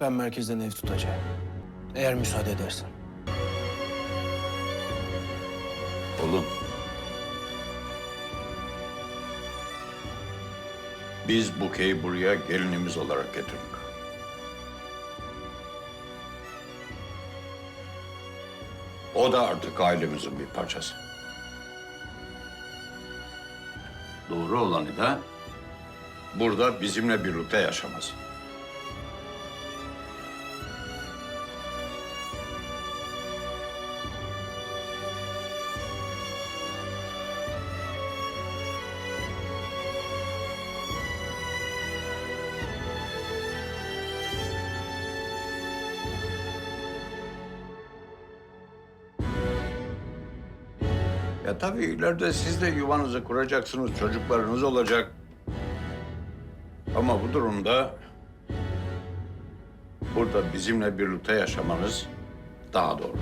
Ben merkezden ev tutacağım. Eğer müsaade edersen. Oğlum. Biz Buke'yi buraya gelinimiz olarak getirdik. O da artık ailemizin bir parçası. Doğru olanı da burada bizimle birlikte yaşaması. Ya tabii ileride siz de yuvanızı kuracaksınız, çocuklarınız olacak. Ama bu durumda burada bizimle birlikte yaşamanız daha doğru.